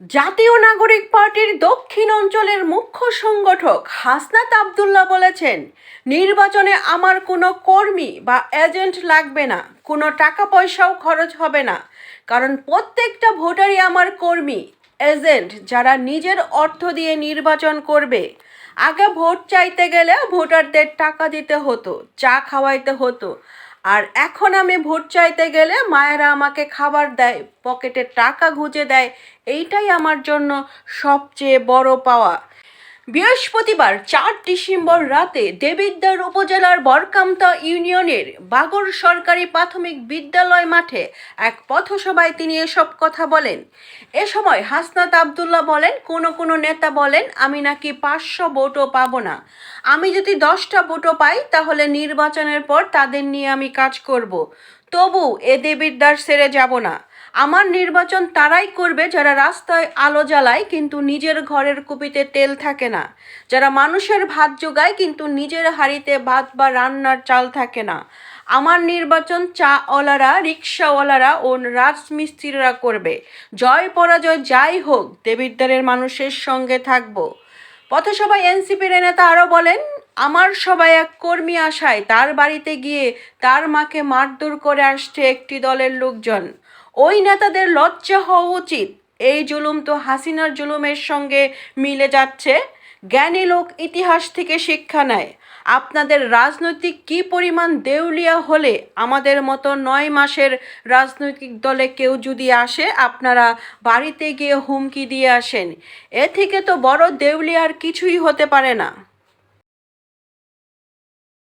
জাতীয় নাগরিক পার্টির দক্ষিণ অঞ্চলের মুখ্য সংগঠক হাসনাত আবদুল্লাহ বলেছেন, নির্বাচনে আমার কোনো কর্মী বা এজেন্ট লাগবে না, কোনো টাকা পয়সাও খরচ হবে না। কারণ প্রত্যেকটা ভোটারই আমার কর্মী, এজেন্ট যারা নিজের অর্থ দিয়ে নির্বাচন করবে। আগে ভোট চাইতে গেলে ভোটারদের টাকা দিতে হতো, চা খাওয়াইতে হতো। আর এখন আমি ভোট চাইতে গেলে মায়েরা আমাকে খাবার দেয়, পকেটে টাকা গুঁজে দেয়, এইটাই আমার জন্য সবচেয়ে বড় পাওয়া বৃহস্পতিবার চার ডিসেম্বর রাতে দেবিদ্বার উপজেলার বরকামতা ইউনিয়নের বাগর সরকারি প্রাথমিক বিদ্যালয় মাঠে এক পথসভায় তিনি এসব কথা বলেন। এ সময় হাসনাত আবদুল্লাহ বলেন, কোনো কোনো নেতা বলেন, আমি নাকি পাঁচশো ভোটও পাবো না। আমি যদি দশটা ভোটও পাই, তাহলে নির্বাচনের পর তাদের নিয়ে আমি কাজ করব। তবু এ দেবিদ্বার সেরে যাব না। আমার নির্বাচন তারাই করবে যারা রাস্তায় আলো জ্বালায়, কিন্তু নিজের ঘরের কুপিতে তেল থাকে না। যারা মানুষের ভাত জোগায়, কিন্তু নিজের হাঁড়িতে ভাত বা রান্নার চাল থাকে না। আমার নির্বাচন চাওয়ালারা রিক্সাওয়ালারা ও রাজমিস্ত্রিরা করবে। জয় পরাজয় যাই হোক, দেবিদ্বারের মানুষের সঙ্গে থাকব। পথসভায় এনসিপির নেতা আরও বলেন আমার সবাই এক কর্মী আসায় তার বাড়িতে গিয়ে তার মাকে মারধর করে আসছে একটি দলের লোকজন। ওই নেতাদের লজ্জা হওয়া উচিত। এই জুলুম তো হাসিনার জুলুমের সঙ্গে মিলে যাচ্ছে। জ্ঞানী লোক ইতিহাস থেকে শিক্ষা নেয়। আপনাদের রাজনৈতিক কি পরিমাণ দেউলিয়া হলে আমাদের মতো নয় মাসের রাজনৈতিক দলে কেউ যদি আসে, আপনারা বাড়িতে গিয়ে হুমকি দিয়ে আসেন। এ থেকে তো বড় দেউলিয়ার কিছুই হতে পারে না।